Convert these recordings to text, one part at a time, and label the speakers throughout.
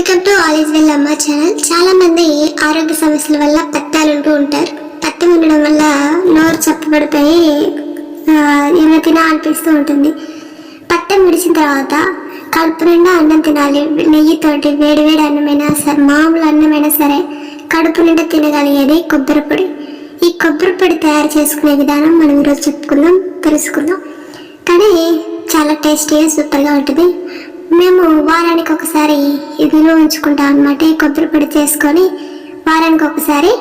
Speaker 1: Welcome to all well అమ్మ channel. చాలా మంది ఆరోగ్య సమస్యల వల్ల పత్తాలు ఉంటూ ఉంటారు. పత్తం ఉండడం వల్ల నోరు చప్పబడిపోయి ఆ, ఏమైనా తినా అనిపిస్తూ ఉంటుంది. పత్తం విడిచిన తర్వాత కడుపు నిండా అన్నం తినాలి. నెయ్యితోటి వేడి వేడి అన్నమైనా సరే మామూలు అన్నమైనా సరే కడుపు నిండా తినగలిగేది కొబ్బరి పొడి. ఈ కొబ్బరి పొడి తయారు చేసుకునే విధానం మనం ఈరోజు చెప్పుకుందాం తెలుసుకుందాం. కానీ చాలా టేస్టీగా సూపర్గా ఉంటుంది. మేము వారానికి ఒకసారి ఇదిలో నిల్వ ఉంచుకుంటాం అనమాట కొబ్బరి పొడి చేసుకొని వారానికి ఒకసారి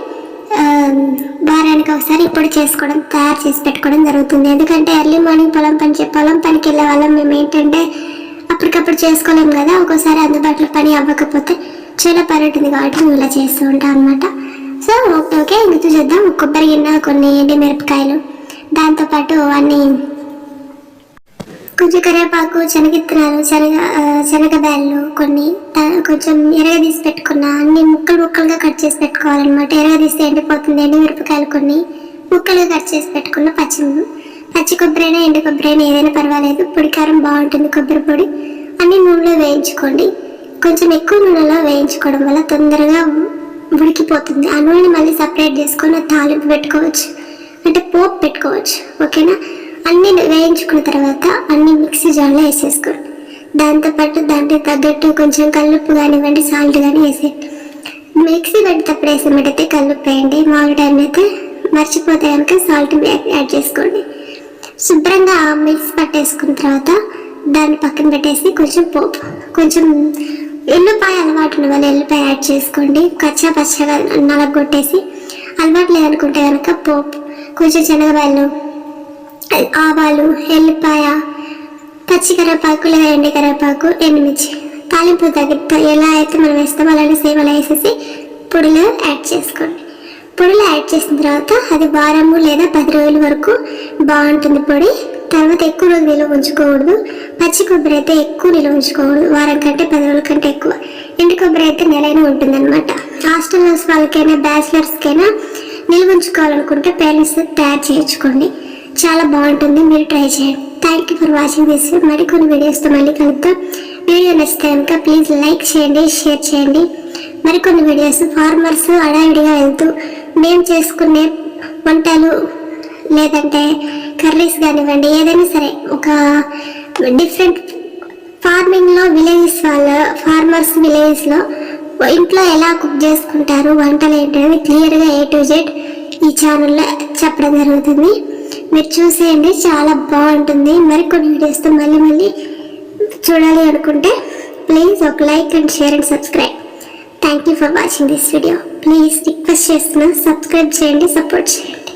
Speaker 1: వారానికి ఒకసారి ఇప్పుడు చేసుకోవడం తయారు చేసి పెట్టుకోవడం జరుగుతుంది. ఎందుకంటే ఎర్లీ మార్నింగ్ పొలం పని చే- పొలం పనికి వెళ్ళే వాళ్ళం. మేము ఏంటంటే అప్పటికప్పుడు చేసుకోలేము కదా. ఒక్కోసారి అందుబాటులో పని అవ్వకపోతే చాలా పని ఉంటుంది కాబట్టి మేము ఇలా చేస్తూ ఉంటాం అనమాట సో ఓకే ఇంక చూసేద్దాం. కొబ్బరి గిన్నె కొన్ని ఎండి మిరపకాయలు దాంతోపాటు అన్నీ కొంచెం కరివేపాకు శనగిత్తనాలు శనగ శనగ బ్యాళ్ళు కొన్ని కొంచెం ఎరగదీసి పెట్టుకున్న అన్ని ముక్కలు ముక్కలుగా కట్ చేసి పెట్టుకోవాలన్నమాట. ఎరగదీస్తే ఎండిపోతుంది ఎండి మిరపకాయలు కొన్ని ముక్కలుగా కట్ చేసి పెట్టుకున్న పచ్చి పచ్చి కొబ్బరి అయినా ఎండు కొబ్బరి అయినా ఏదైనా పర్వాలేదు. పొడి కారం బాగుంటుంది కొబ్బరి పొడి అన్ని నూనెలో వేయించుకోండి. కొంచెం ఎక్కువ నూనెలో వేయించుకోవడం వల్ల తొందరగా ఉడికిపోతుంది. ఆ నూనెని మళ్ళీ సపరేట్ చేసుకొని తాలింపు పెట్టుకోవచ్చు. అంటే పోపు పెట్టుకోవచ్చు. ఓకేనా? అన్ని వేయించుకున్న తర్వాత అన్ని మిక్సీ జార్లో వేసేసుకోండి దాంతోపాటు దానికి తగ్గట్టు కొంచెం కల్లుప్పు కానివ్వండి సాల్ట్ కానీ వేసేయండి మిక్సీ పెట్టేటప్పుడు వేసేటైతే కల్లుప్పు వేయండి. మామిడి టైం అయితే మర్చిపోతే కనుక సాల్ట్ యాడ్ చేసుకోండి. శుభ్రంగా మిక్స్ పట్టేసుకున్న తర్వాత దాన్ని పక్కన పెట్టేసి కొంచెం పోపు కొంచెం ఎల్లుపాయ అలవాటు ఉన్న వాళ్ళు ఎల్లుపాయ యాడ్ చేసుకోండి. కచ్చా పచ్చగా నలగొట్టేసి అలవాటు లేదనుకుంటే కనుక పోపు కొంచెం శనగబాయలు ఆవాలు ఎల్లిపాయ పచ్చి లేదా ఎండకరపాకు ఎండుమిర్చి తాలింపు తగ్గ ఎలా అయితే మనం వేస్తామో అలానే సేమ్ అలా వేసేసి పొడిలో యాడ్ చేసుకోండి. పొడిలో యాడ్ చేసిన తర్వాత అది వారము లేదా పది రోజుల వరకు బాగుంటుంది పొడి. తర్వాత ఎక్కువ రోజులు నిల్వ ఉంచుకోకూడదు. పచ్చి కొబ్బరి అయితే ఎక్కువ నిల్వ ఉంచుకోకూడదు. వారం కంటే పది రోజుల కంటే ఎక్కువ. ఎండు కొబ్బరి అయితే నెలైనా ఉంటుందన్నమాట. హాస్టల్స్ వాళ్ళకైనా బ్యాచిలర్స్కైనా నిల్వ ఉంచుకోవాలనుకుంటే పేరెంట్స్ తయారు చేయించుకోండి. చాలా బాగుంటుంది. మీరు ట్రై చేయండి. Thank you for watching this మరికొన్ని వీడియోస్తో మళ్ళీ కలుద్దాం. వీడియో నచ్చితే కనుక ప్లీజ్ లైక్ చేయండి షేర్ చేయండి. మరికొన్ని వీడియోస్ ఫార్మర్స్ అడావిడిగా వెళ్తూ మేము చేసుకునే వంటలు లేదంటే కర్రీస్ కానివ్వండి ఏదైనా సరే ఒక డిఫరెంట్ ఫార్మింగ్లో విలేజెస్ వాళ్ళ ఫార్మర్స్ విలేజెస్లో ఇంట్లో ఎలా కుక్ చేసుకుంటారు వంటలు ఏంటనేది క్లియర్గా ఏ టు జెడ్ ఈ ఛానల్లో చెప్పడం జరుగుతుంది. మీరు చూసేయండి చాలా బాగుంటుంది. మరికొన్ని వీడియోస్తో మళ్ళీ మళ్ళీ చూడాలి అనుకుంటే ప్లీజ్ ఒక like and share and subscribe thank you for watching this video please request చేస్తున్నా సబ్స్క్రైబ్ చేయండి సపోర్ట్ చేయండి.